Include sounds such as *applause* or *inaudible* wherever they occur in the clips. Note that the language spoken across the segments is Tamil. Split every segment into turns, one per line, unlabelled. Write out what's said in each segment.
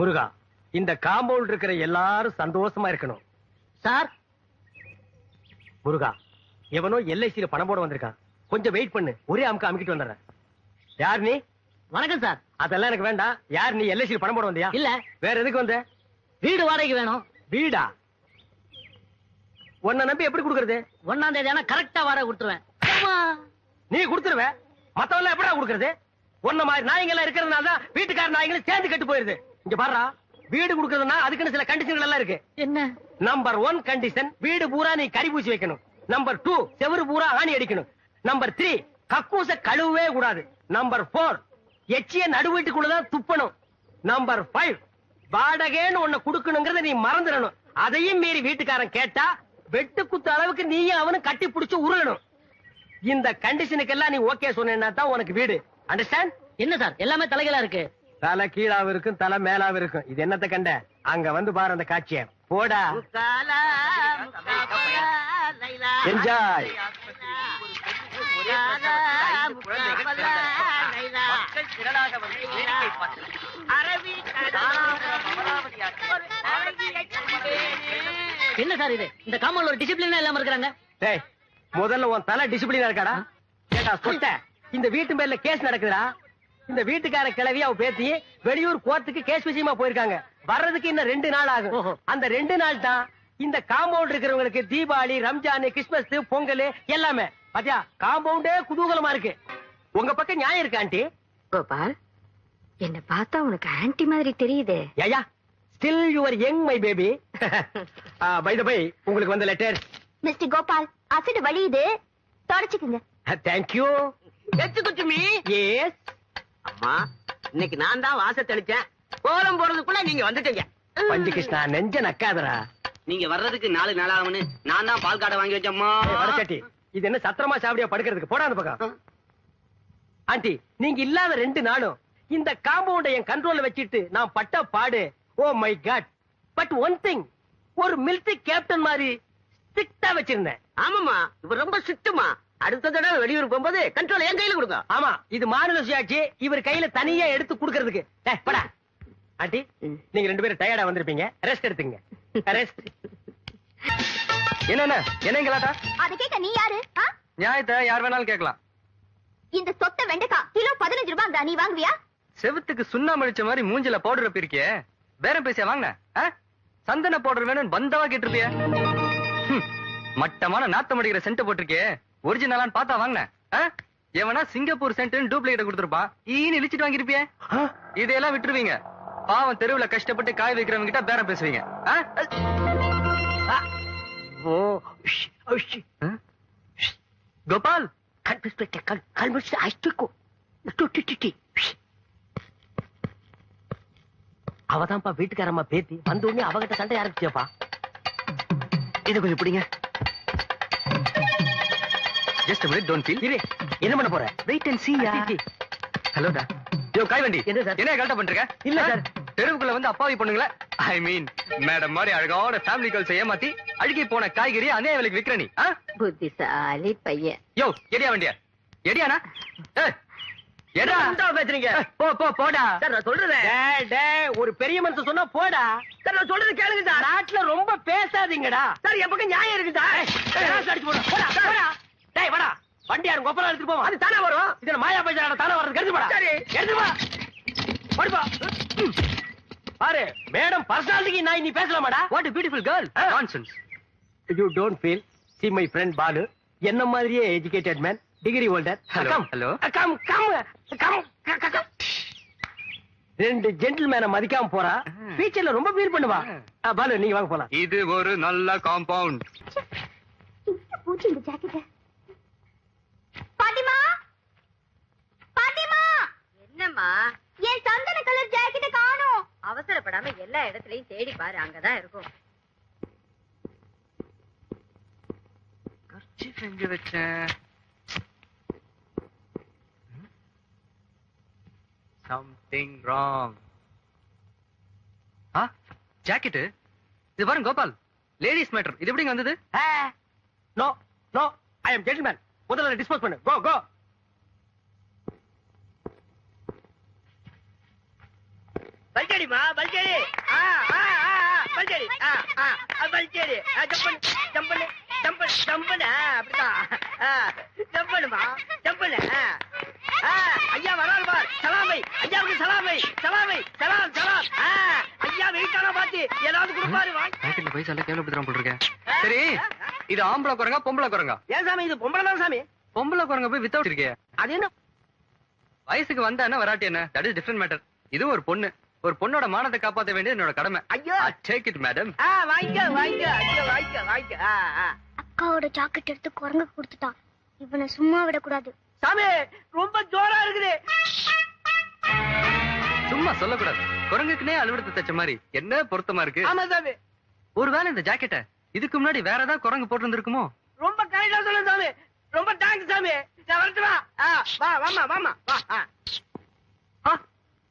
முருகா இந்த காம்பவுண்ட் இருக்கிற எல்லாரும் சந்தோஷமா இருக்கணும்.
சார்?
முருகா எவனோ எல்ஐசியில பணம் போட வந்திருக்கான். கொஞ்சம் வெயிட் பண்ணு ஒரே அமுக்கு அமுக்கிட்டு வந்துடுறேன். யார் நீ?
வணக்கம் சார்.
அதெல்லாம் எனக்கு வேண்டாம். யார் நீ? எல்ஐசியில பணம் போட வந்தியா?
இல்ல.
வேற எதுக்கு வந்த?
வீடு வாடகைக்கு வேணும்.
வீடா? உன்னை நம்பி எப்படி கொடுக்கறது?
ஒன்னாம் தேதி ஆனா கரெக்டா வாடகை கொடுத்துருவேன்.
நீ கொடுத்துருவ. மத்தவங்க எப்படா கொடுக்கறது? உன்ன மாதிரி நாய்ங்க எல்லாம் இருக்கிறதுனால தான் வீட்டுக்கார நாய்களும் சேர்ந்து கெட்டு போயிருது. இங்க பாருடா வீடு கொடுக்கறதுன்னா அதுக்குன்னு சில கண்டிஷன்கள் எல்லாம் இருக்கு.
என்ன?
நம்பர் ஒன் கண்டிஷன் வீடு பூரா நீ கறி பூசி வைக்கணும். நம்பர் டூ செவுரு பூரா ஆணி அடிக்கணும். நம்பர் த்ரீ கக்கூச கழுவவே கூடாது. நம்பர் போர் எச்சிய நடு வீட்டுக்குள்ளதான் துப்பணும். நம்பர் ஃபைவ் வாடகைன்னு ஒண்ணு குடுக்கணுங்கிறத நீ மறந்துடணும். அதையும் மீறி வீட்டுக்காரன் கேட்டா வெட்டு குத்து அளவுக்கு நீயும் அவனும் கட்டி புடிச்சு உருளணும். இந்த கண்டிஷனுக்கெல்லாம் நீ ஓகே சொன்னா தான் உனக்கு வீடு. அண்டர்ஸ்டாண்ட்
என்ன சார்? எல்லாமே தலைகளா இருக்கு.
தலை கீழாவும் இருக்கும் தலை மேலாவும் இருக்கும் இது என்னத்த கண்ட? அங்க வந்து பாரு அந்த காட்சிய. போடா. என்ஜாய்.
என்ன சார் இது? இந்த காமௌண்ட்ல ஒரு டிசிப்ளின் இல்லாம இருக்கிறாங்க.
டேய் முதல்ல உன் தலை டிசிப்ளினா இருக்காடா? கேட்டா சொட்ட? இந்த வீட்டு மேல கேஸ் நடக்குதுடா. இந்த வீட்டுக்கார கிளவி அவ பேத்தி வெளியூர் கோர்ட்டுக்கு கேஸ் விஷயமா போயிருக்காங்க. வர்றதுக்கு இன்னும் ரெண்டு நாள் ஆகும். அந்த ரெண்டு நாள் தான் இந்த காம்பவுண்ட் இருக்கிறவங்களுக்கு தீபாவளி ரம்ஜான் கிறிஸ்துமஸ் பொங்கல் எல்லாமே. பாத்தியா? காம்பவுண்டே குதூகலமா இருக்கு. உங்க பக்கம் நியாயம் இருக்கு ஆண்டி?
கோபால் என்ன பார்த்தா உனக்கு ஆன்ட்டி மாதிரி தெரியுதே.
ஏயா still your young my baby by the by உங்களுக்கு வந்த லெட்டர்
மிஸ்டர் கோபால் அசிடு வழியுது தொடச்சுக்குங்க.
தேங்க்யூ
எச்சு குச்சுமி
எஸ்
அம்மா இன்னைக்கு நான் தான் வாச தெளிச்சேன். கோலம் போறதுக்குள்ள நீங்க வந்துட்டீங்க.
பஞ்சு கிருஷ்ணா நெஞ்ச நக்காதரா
நீங்க வர்றதுக்கு நாலு நாள் ஆகும்னு நான் தான் பால் காடை வாங்கி வச்சேம்மா
வடச்சட்டி இது என்ன சத்திரமா சாவடியா படுக்கிறதுக்கு? போடா அந்த பக்கம். ஆண்டி நீங்க இல்லாத ரெண்டு நாளும் இந்த காம்பவுண்ட என் கண்ட்ரோல்ல வச்சிட்டு நான் பட்ட பாடு. ஓ my god but one thing ஒரு மிலிட்டரி கேப்டன் மாதிரி ஸ்ட்ரிக்டா வச்சிருந்தேன்.
ஆமாமா இவர் ரொம்ப சிட்டுமா அடுத்த தடவை வெளியூர் போகும்போது கண்ட்ரோல் என் கையில கொடுங்க.
ஆமா இது மாநில சுயாட்சி இவர் கையில தனியா எடுத்து குடுக்கறதுக்கு. டேய், போடா. ஆண்டி நீங்க ரெண்டு பேரும் டயர்டா வந்திருப்பீங்க. ரெஸ்ட் எடுத்துங்க ரெஸ்ட்
என்னென்ன? என்னங்களாட்டா
அத கேட்க நீ யாரு?
நியாயத்தை யார் வேணாலும் கேட்கலாம்.
இந்த சொத்த வெண்டைக்காய் கிலோ பதினஞ்சு ரூபாய் நீ வாங்குவியா?
செவுத்துக்கு சுண்ணாம்பு அடிச்ச மாதிரி மூஞ்சில பவுடர் பிரிக்கிய. பேரம் பேசியா வாங்கின? சந்தன பவுடர் வேணும்னு பந்தவா கேட்டிருப்பிய. மட்டமான நாத்தம் அடிக்கிற சென்ட் போட்டிருக்கியே. ஒரிஜினலான்னு பார்த்தா வாங்கின எவனா சிங்கப்பூர் சென்ட் டூப்ளிகேட் கொடுத்துருப்பான். ஈன்னு இழிச்சிட்டு வாங்கிருப்பிய இதையெல்லாம் விட்டுருவீங்க. பாவம் தெருவுல கஷ்டப்பட்டு காய் வைக்கிறவங்க கிட்ட பேரம் பேசுவீங்க. கோபால்.
அவதான்ப்பா வீட்டுக்காரம்மா பேத்தி. வந்த உடனே அவகிட்ட சண்டை ஆரம்பிச்சப்பா
இது கொஞ்சம் பிடிங்க. ஜஸ்ட் மினிட் டோன்ட் ஃபீல்
இரு என்ன பண்ண போற?
வெயிட் அண்ட் சீ யா
அடி,
ஹலோடா யோ காய் வண்டி
என்ன சார்?
என்ன கரெக்டா பண்றீங்க?
இல்ல? சார்.
தெருவுக்குள்ள வந்து அப்பாவி பொண்ணுங்கள ஐ மீன் மேடம் மாதிரி அழகான ஃபேமிலி கல்ஸ் ஏமாத்தி அழுகி போன காய்கறி அநேக விலைக்கு விக்கிற நீ ஆ?
புத்திசாலி பையன்.
யோ எடியா வண்டியா? எடியானா? ஏய்,
என்ன பேசுறீங்க?
போ போ போடா.
சார் நான் சொல்றேன்.
டேய், டேய், ஒரு பெரிய மனுஷன் சொன்னா போடா.
சார் நான் சொல்றது கேளுங்க சார்.
நாட்டுல ரொம்ப பேசாதீங்கடா.
சார் என் பக்கம் நியாயம் இருக்கு
அடிச்சு போடா. போடா போடா. டேய் வாடா. வண்டி யாரும் கொப்பரம் எடுத்துட்டு போவோம்.
அது தானே வரும்?
இதுல மாயா பைசா தானே வர்றது. எடுத்து போடா.
சரி.
எடுத்து போ. போடுப்பா. பாரு மேடம் பர்சனாலிட்டிக்கு நான் நீ பேசலாமாடா?
What beautiful girl. Nonsense
you don't feel see my friend Balu என்ன மாதிரியே educated man degree holder come
hello.
Come come come come ரெண்டு ஜென்டில்மேனை மதிக்காம போறா. ஃபியூச்சர்ல ரொம்ப ஃபீல் பண்ணுவா. பாலு நீங்க வாங்க போலாம்.
இது ஒரு நல்ல காம்பவுண்ட்
பூச்சி இந்த ஜாக்கெட்
என்னம்மா?
என் சந்தன கலர் ஜாக்கெட்ட காணோம்.
அவசரப்படாம எல்லா இடத்துலயும் தேடி பாரு அங்கதான் இருக்கும்.
கர்ச்சீஃப் எங்க வச்சேன் சம்திங் ராங் ஆ ஜாக்கெட் இது பாருங்க கோபால். லேடிஸ் மேட்டர் இது எப்படிங்க வந்தது?
No no I am gentleman முதல்ல டிஸ்போஸ் பண்ணு. கோ கோ பல்சடிமா பல்சடி ஆ ஆ ஆ ஆ, பல்சடி ஆ ஆ ஆ, பல்சடி ஆ, ஜம்ப் பண்ணு ஜம்ப் பண்ணு ஜம்ப் பண்ணு ஜம்ப் பண்ணு ஆ, அப்படிதான் ஆ, ஜம்ப் பண்ணுமா ஜம்ப் பண்ணு ஆ. ஆ, ஐயா வரால் பார். சலாமை. ஐயாவுக்கு சலாமை. சலாமை. சலாம் சலாம். ஐயா வெயிட்டான பாத்து. ஏதாவது கொடுப்பாரு வாய்.
பாக்கெட்ல பைசா எல்லாம் கேவலப்படுத்துறான் போல் இருக்கேன் சரி இது ஆம்பளை குரங்கா பொம்பளை குரங்கா?
ஏன் சாமி இது பொம்பளை தான் சாமி?
பொம்பளை குரங்க போய் வித்தவுட் இருக்கே.
அது என்ன?
வயசுக்கு வந்தா என்ன வராட்டி என்ன? தட் இஸ் டிஃபரெண்ட் மேட்டர் இது ஒரு பொண்ணு. ஒரு பொண்ணோட மானத்தை காப்பாத்த வேண்டியது என்னோட கடமை.
ஐயோ!
டேக் இட் மேடம்
ஆ வாங்கிக்க வாங்கிக்க ஐயோ வாங்கிக்க வாங்கிக்க. ஆ ஆ.
அக்காவோட ஜாக்கெட் எடுத்து குரங்கு கொடுத்துட்டான். இவனை சும்மா விடக்கூடாது.
சாமி ரொம்ப ஜோரா இருக்குது.
சும்மா சொல்லக்கூடாது. குரங்குக்குனே அலுவலகத்தை தச்ச மாதிரி. என்ன பொருத்தமா இருக்கு?
ஆமா சாமி.
ஒருவேளை இந்த ஜாக்கெட்ட இதுக்கு முன்னாடி வேற ஏதாவது குரங்கு போட்டிருந்திருக்குமோ?
ரொம்ப கரெக்டா சொல்லுங்க சாமி. ரொம்ப தேங்க்ஸ் சாமி. நான் வரட்டுமா? ஆ, வா வாமா வாமா வா. ஆ,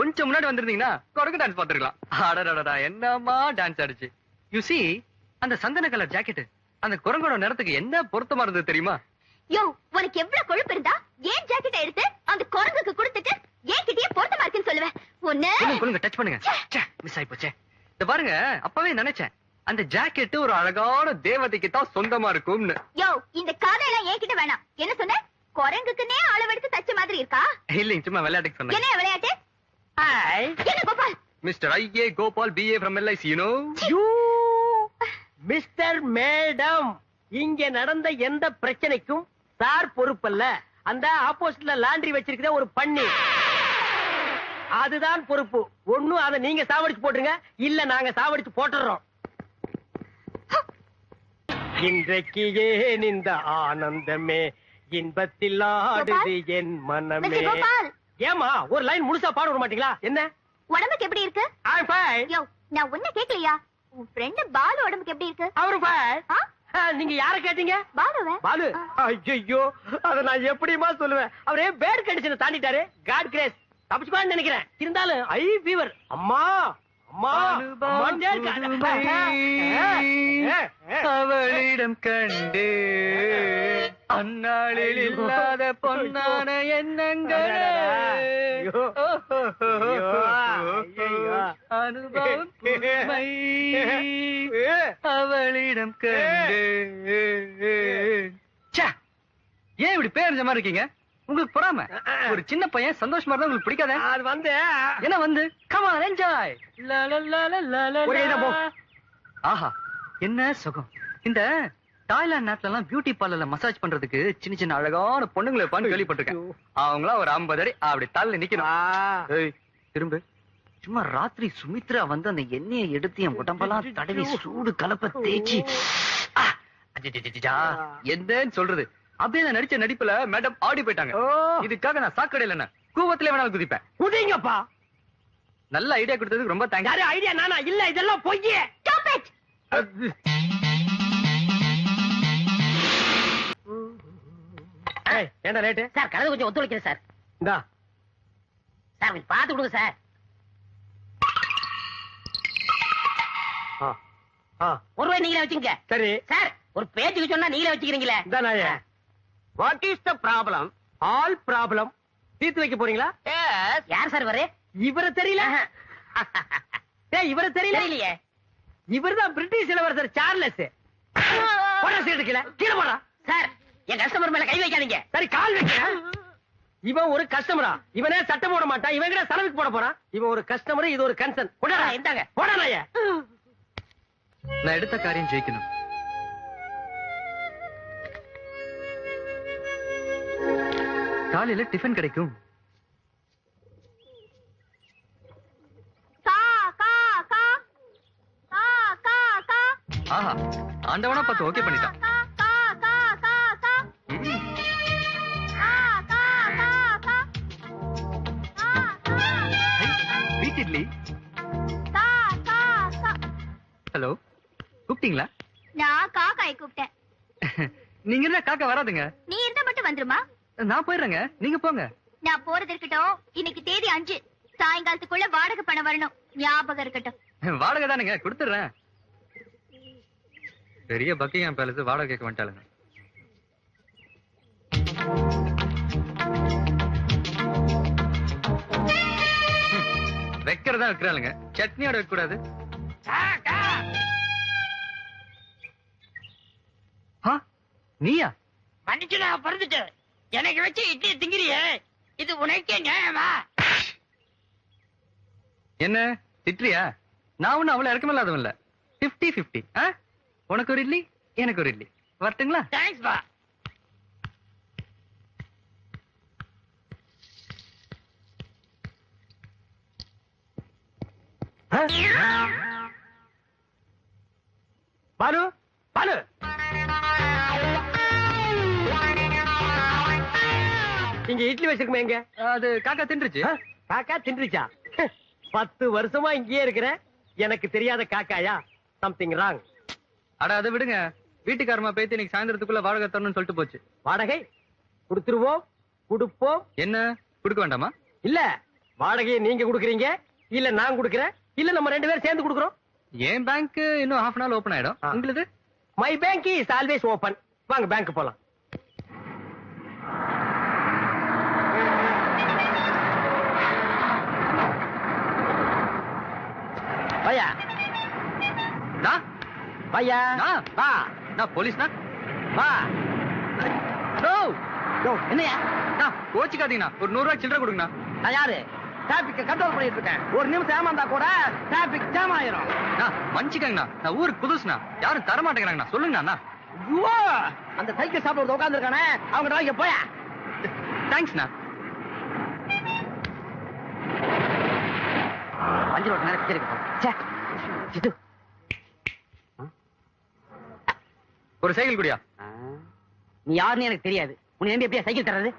கொஞ்சம் முன்னாடி வந்திருந்தீங்கன்னா குரங்கு டான்ஸ் பாத்துருக்கலாம் அடடடடா என்னமா டான்ஸ் ஆடிச்சு. யூ see அந்த சந்தன கலர் ஜாக்கெட் அந்த குரங்கோட நிறத்துக்கு என்ன பொருத்தமா இருந்தது தெரியுமா?
யோ உனக்கு எவ்வளவு கொழுப்பு இருந்தா ஏன் ஜாக்கெட் எடுத்து அந்த குரங்குக்கு கொடுத்துட்டு ஏன் கிட்டயே பொருத்தமா இருக்குன்னு சொல்லுவேன். ஒண்ணு
கொடுங்க டச் பண்ணுங்க. மிஸ் ஆயி போச்சே. இந்த பாருங்க அப்பவே நினைச்சேன். அந்த ஜாக்கெட் ஒரு அழகான தேவதைக்கு தான் சொந்தமா இருக்கும்னு.
யோ இந்த கதையெல்லாம் என்கிட்ட வேணாம். என்ன சொன்ன? குரங்குக்குன்னே அளவெடுத்து தச்ச மாதிரி இருக்கா?
இல்லைங்க சும்மா விளையாட்டுக்கு சொன்னேன்.
என்ன விளையாட்டு?
ஹாய்
என்ன Gopal
mister IA Gopal BA from LIC you know
you mister madam இங்க நடந்த எந்த பிரச்சனைக்கும் சார் பொறுப்பல்ல. அந்த ஆப்போசிட்ல லாண்டரி வச்சிருக்கிற ஒரு பண்ணி. அதுதான் பொறுப்பு. ஒண்ணும் அதை நீங்க சாவடிச்சு போட்டுருங்க. இல்ல நாங்க சாவடிச்சு போட்டுறோம். இன்றைக்கு ஏன் இந்த ஆனந்தமே? இன்பத்தில் ஆடுது என் மனமே. ஏமா ஒரு லைன் முழுசா பாட விட மாட்டீங்களா? என்ன?
உடம்புக்கு எப்படி இருக்கு?
I'm fine.
யோ நான் ஒண்ணு கேக்கலையா உன் ஃப்ரெண்ட் பாலு உடம்புக்கு எப்படி இருக்கு?
அவரு fine.
ஆ?
ஆ, நீங்க யார கேட்டீங்க?
பாலுவ?
பாலு. ஐயோ அத நான் எப்படிமா சொல்லுவேன்? அவரே பேட் கண்டிஷனை தாண்டிட்டாரு. காட் கிரேஸ் தப்பிச்சுப்பான்னு நினைக்கிறேன். இருந்தாலும் ஐ ஃபீவர் அம்மா!
அவளிடம் கண்டு அந்நாளில் இல்லாத பொன்னான எண்ணங்களே. அனுபவம் அவளிடம் கண்டு ஏன் இப்படி பேரஞ்ச மாதிரி இருக்கீங்க உங்களுக்கு பொறாம? ஒரு சின்ன பையன் சந்தோஷமா இருந்தா உங்களுக்கு பிடிக்காத?
அது வந்து.
என்ன வந்து? Come on enjoy. ஆஹா என்ன சுகம்? இந்த தாய்லாந்து நாட்டுல எல்லாம் பியூட்டி பார்லர்ல மசாஜ் பண்றதுக்கு சின்ன சின்ன அழகான பொண்ணுங்களை இருப்பான்னு கேள்விப்பட்டிருக்கேன். அவங்களாம் ஒரு ஐம்பது அடி அப்படி தள்ளி நிக்கணும். திரும்ப. சும்மா ராத்திரி சுமித்ரா வந்து அந்த எண்ணெயை எடுத்து என் உடம்பெல்லாம் தடவி சூடு கலப்ப தேய்ச்சி. என்னன்னு சொல்றது? அப்படியே நான் நடிச்ச நடிப்புல மேடம் ஆடி போயிட்டாங்க.
ஓ.
இதுக்காக நான் சாக்கடையில என்ன கூவத்திலே வேணாலும் குதிப்பேன்.
குதிங்கப்பா.
நல்ல ஐடியா கொடுத்ததுக்கு ரொம்ப தேங்க்ஸ்
யாரு ஐடியா நானா? இல்ல இதெல்லாம்
it!
ஏய், ஏன்டா லேட்டு
சார் கதை கொஞ்சம் ஒத்துழைக்கிறேன் சார்.
இந்தா.
சார் கொஞ்சம் பார்த்து கொடுங்க சார்.
ஆ, ஆ,
ஒரு ரூபாய் நீங்களே வச்சுங்க
சரி.
சார் ஒரு பேச்சுக்கு சொன்னா நீங்களே வச்சுக்கிறீங்களே.
இந்தா நாயே.
What is the problem
all problem தீர்த்து வைக்க போறீங்களா?
யார் சார் வரே
இவரை தெரியல? *laughs* இவரை தெரியல?
தெரியலையே.
இவர்தான் பிரிட்டிஷ் இளவரசர் சார்லஸ் கீழே. போடா.
சார் என் கஸ்டமர் மேல கை வைக்காதீங்க.
சரி கால் வைக்கிறேன் இவன் ஒரு கஸ்டமரா இவனே சட்டம் போட மாட்டான். இவன் கிட்ட சரக்கு போட போறான். இவன் ஒரு கஸ்டமர் இது ஒரு கன்சர்ன் போடா.
இந்தாங்க.
போடா
நான் எடுத்த காரியம் ஜெயிக்கணும். காலையில டிஃபன் கிடைக்கும் ஆஹா ஆண்டவனா பார்த்து ஓகே பண்ணிட்டான் வீட் இட்லி ஹலோ கூப்பிட்டீங்களா
நான் காக்காய் கூப்பிட்டேன்
நீங்க இருந்தா காக்கா வராதுங்க
நீ இருந்தா மட்டும் வந்துருமா
நான் போயிடுறேங்க. நீங்க போங்க.
நான் போறது இருக்கட்டும். இன்னைக்கு தேதி அஞ்சு. சாயங்காலத்துக்குள்ள வாடகை பணம் வரணும். ஞாபகம் இருக்கட்டும். *laughs*
வாடகை தானுங்க. கொடுத்துடுறேன். பெரிய பக்கிங்ஹாம் பேலஸ் வாடகை கேட்க வந்துட்டாளுங்க. *laughs* விக்கிறதா விக்கிறாளுங்க. சட்னியோட வைக்க கூடாது நீயா?
மன்னிச்சுடா பிறந்துட்டு எனக்கு வச்சு இட்லி திங்கிறியே? இது உனக்கே நியாயமா?
என்ன? திட்டுறியா? நான் ஒன்னும் அவ்வளவு இறக்கமில்லாதவன் இல்ல. பிப்டி பிப்டி உனக்கு ஒரு இட்லி எனக்கு ஒரு இட்லி. வரட்டுங்களா?
தேங்க்ஸ் பா.
பாலு இங்க இட்லி வச்சிருக்குமே எங்க?
அது காக்கா தின்றுச்சு.
காக்கா தின்றுச்சா? பத்து வருஷமா இங்கேயே இருக்கிற எனக்கு தெரியாத காக்காயா? சம்திங் ராங்
அட அதை விடுங்க. வீட்டுக்காரமா பேத்தி இன்னைக்கு சாயந்தரத்துக்குள்ள வாடகை தரணும்னு சொல்லிட்டு போச்சு.
வாடகை கொடுத்துருவோம் கொடுப்போம்.
என்ன? கொடுக்க வேண்டாமா?
இல்ல வாடகையை நீங்க கொடுக்குறீங்க இல்ல நான் கொடுக்குறேன் இல்ல நம்ம ரெண்டு பேரும் சேர்ந்து கொடுக்குறோம்.
என் பேங்க் இன்னும் ஹாஃப் அன் ஹவர் ஓபன் ஆயிடும்.
ஆ.
உங்களுக்கு
my bank is always open வாங்க பேங்க் போலாம். பையா?
நான்
பையா?
நான்?
வா
நான் போலீஸ்னா
வா
நோ
யோ, என்னையா?
நான் கோச்சிக்காதீங்கண்ணா. ஒரு நூறு ரூபாய் சில்லறை கொடுங்கண்ணா.
நான் யாரு? டிராபிக் கண்ட்ரோல் பண்ணிட்டு இருக்கேன் ஒரு நிமிஷம் ஏமாந்தா கூட டிராபிக் ஜாம் ஆயிரும்.
மன்னிச்சுக்கங்கண்ணா. நான் ஊருக்கு புதுசுண்ணா. யாரும் தர மாட்டேங்கிறாங்கண்ணா சொல்லுங்கண்ணா
அந்த சைக்கிள் சாப்பிட உட்கார்ந்து இருக்கானே அவங்க வாங்க போயா.
தேங்க்ஸ்ண்ணா
அஞ்சு ரோட்டு நேரம் ச்சே, இது
ஒரு சைக்கிள் குடியா?
நீ யாருன்னு எனக்கு தெரியாது. உன்னை நம்பி எப்படியா சைக்கிள் தர்றது?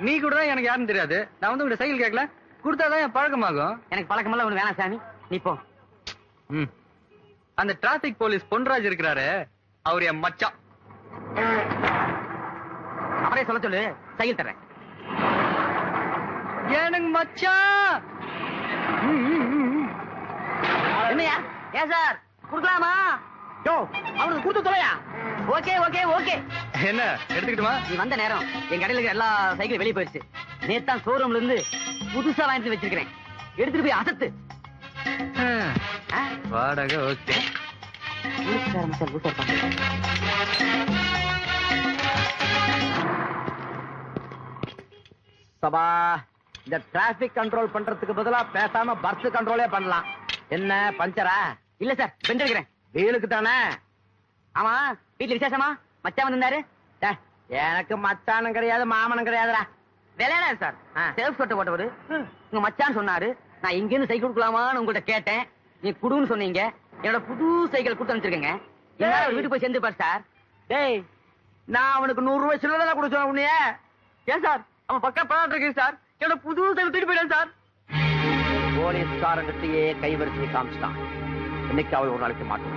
நீ கூட தான் எனக்கு யாருன்னு தெரியாது. நான் வந்து உங்க சைக்கிள் கேட்கல. கொடுத்தாதான் என் பழக்கமாகும்.
எனக்கு பழக்கமெல்லாம் ஒண்ணு வேணாம் சாமி. நீ போ.
ம். அந்த டிராபிக் போலீஸ் பொன்ராஜ் இருக்கிறாரு அவர் என் மச்சான்.
அவரே சொல்ல சொல்லு. சைக்கிள் தர்றேன்.
எனக்கு மச்சான்.
என்னையா? ஏன் சார்? குடுக்கலாமா?
யோ அவனுக்கு கொடுத்து தொலையா
ஓகே ஓகே ஓகே.
என்ன எடுத்துக்கிட்டுமா?
நீ வந்த நேரம் என் கடையில இருக்கிற எல்லா சைக்கிளும் வெளியே போயிடுச்சு. நேத்தான் ஷோரூம்ல இருந்து புதுசா வாங்கிட்டு வச்சிருக்கிறேன். எடுத்துட்டு போய் அசத்து?
வாடகை ஓகே.
சபா. இந்த டிராபிக் கண்ட்ரோல் பண்றதுக்கு பதிலா பேசாம பர்த் கண்ட்ரோலே பண்ணலாம். என்ன பஞ்சரா
இல்ல சார் பெண்ட் எடுக்கிறேன்.
வெயிலுக்கு தானே?
ஆமா வீட்டுல விசேஷமா? மச்சான் வந்திருந்தாரு?
எனக்கு மச்சானும் கிடையாது மாமனும் கிடையாதுடா.
விளையாடாது சார். சேல்ஸ் கட்ட போட்டவரு. உங்க மச்சான் சொன்னாரு நான் இங்க இருந்து சைக்கிள் கொடுக்கலாமான்னு உங்கள்ட்ட கேட்டேன். நீ குடுன்னு சொன்னீங்க. என்னோட புது சைக்கிள் கொடுத்து அனுப்பிச்சிருக்கேங்க. எல்லாரும் வீட்டுக்கு போய் சேர்ந்துப்பார் சார்
டேய் நான் அவனுக்கு நூறு ரூபாய் சில்லறை கொடுத்தேன் உன்னைய.
ஏன் சார் அவன் பக்கம் படம் இருக்கு சார் என்ன புது சைக்கிள் தூக்கிட்டு போயிட்டேன் சார்.
போலீஸ்காரங்கிட்டயே கைவரிசை காமிச்சிட்டான். இன்னைக்கு அவள் ஒரு நாளைக்கு மாட்டோம்